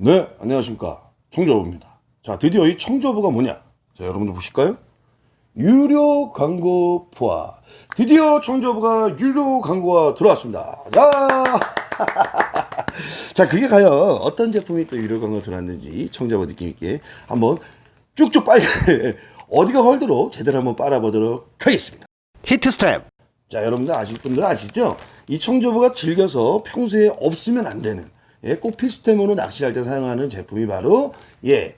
네, 안녕하십니까. 청조부입니다. 자, 드디어 이 청조부가 뭐냐? 자, 여러분들 보실까요? 유료 광고 포화. 드디어 청조부가 유료 광고가 들어왔습니다. 야! 자, 그게 과연 어떤 제품이 또 유료 광고 들어왔는지 청자부 느낌 있게 한번 쭉쭉 빨리 어디가 헐도록 제대로 한번 빨아보도록 하겠습니다. 히트 스텝 자, 여러분들 아실 분들 아시죠? 이 청조부가 즐겨서 평소에 없으면 안 되는 예, 꼭 필수템으로 낚시할 때 사용하는 제품이 바로 예,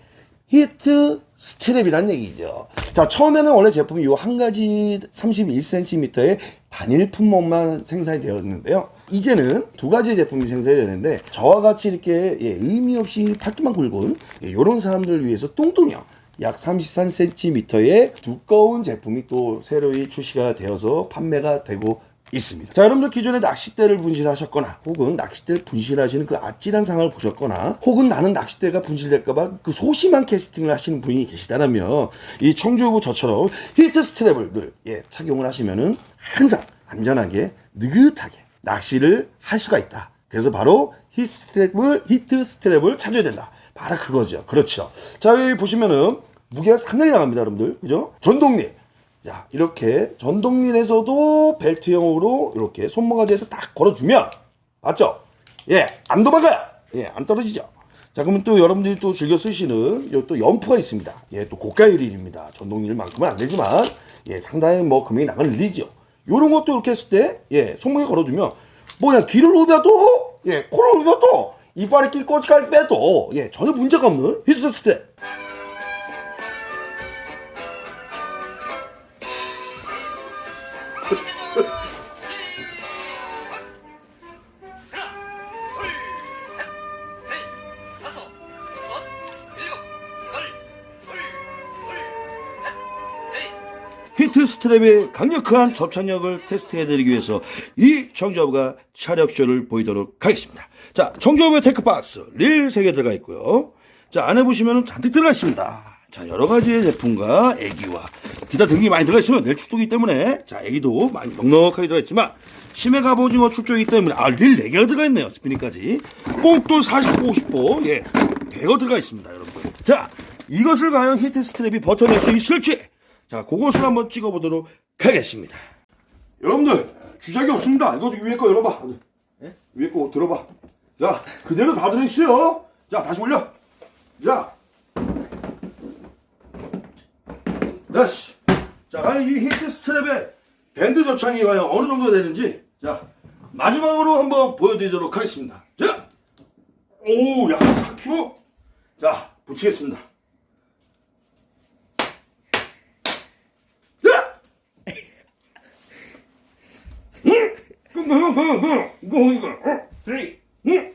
히트 스트랩이란 얘기죠. 자, 처음에는 원래 제품이 요한 가지 31cm의 단일 품목만 생산이 되었는데요. 이제는 두 가지의 제품이 생산이 되는데 저와 같이 이렇게 예, 의미 없이 팔뚝만 굵은 예, 이런 사람들을 위해서 뚱뚱형 약 33cm의 두꺼운 제품이 또 새로이 출시가 되어서 판매가 되고 있습니다. 자, 여러분들 기존에 낚싯대를 분실하셨거나 혹은 낚싯대를 분실하시는 그 아찔한 상황을 보셨거나 혹은 나는 낚싯대가 분실될까봐 그 소심한 캐스팅을 하시는 분이 계시다면 이 청주부 저처럼 히트 스트랩을 늘 예, 착용을 하시면은 항상 안전하게 느긋하게 낚시를 할 수가 있다. 그래서 바로 히트 스트랩을 히트 스트랩을 찾아야 된다. 바로 그거죠. 그렇죠. 자, 여기 보시면은 무게가 상당히 나갑니다, 여러분들. 그죠? 전동릴. 자, 이렇게 전동릴에서도 벨트형으로 이렇게 손모가지에서 딱 걸어주면, 맞죠? 예, 안 도망가요! 예, 안 떨어지죠? 자, 그러면 또 여러분들이 또 즐겨 쓰시는 요 또 연프가 있습니다. 예, 또 고가의 릴입니다. 전동릴만큼은 안 되지만, 예, 상당히 뭐 금액이 나가는 릴이죠. 요런 것도 이렇게 했을 때, 예, 손목에 걸어두면, 뭐야, 귀를 누벼도, 예, 코를 누벼도, 이빨에 낄 꼬치까지 빼도, 예, 전혀 문제가 없는 히트 스텝. 히트 스트랩의 강력한 접착력을 테스트해드리기 위해서 이 정조부가 차력쇼를 보이도록 하겠습니다. 자, 정조부의 테크박스 릴 3개 들어가 있고요. 자, 안에 보시면 잔뜩 들어가 있습니다. 자, 여러 가지의 제품과 애기와 기타 등이 많이 들어가 있으면 낼 축도기 때문에 자, 애기도 많이 넉넉하게 들어가 있지만 심해 갑오징어 축조이기 때문에 아, 릴 4개가 들어가 있네요. 스피닝까지. 뽕돌 40호, 50호. 예. 대거 들어가 있습니다, 여러분. 자, 이것을 과연 히트 스트랩이 버텨낼 수 있을지 자, 그것을 한번 찍어 보도록 하겠습니다. 여러분들, 주작이 없습니다. 이거 위에 거 열어봐. 위에 거 들어봐. 자, 그대로 다 들어있어요. 자, 다시 올려. 자. 네, 다시. 자, 과연 이 히트 스트랩의 밴드 조창이 과연 어느 정도 되는지, 자, 마지막으로 한번 보여드리도록 하겠습니다. 자! 오, 야, 4kg? 자, 붙이겠습니다. 야! 응? 이거, 이거, 이거, 이거, 이거, 어? 3, 2, 1.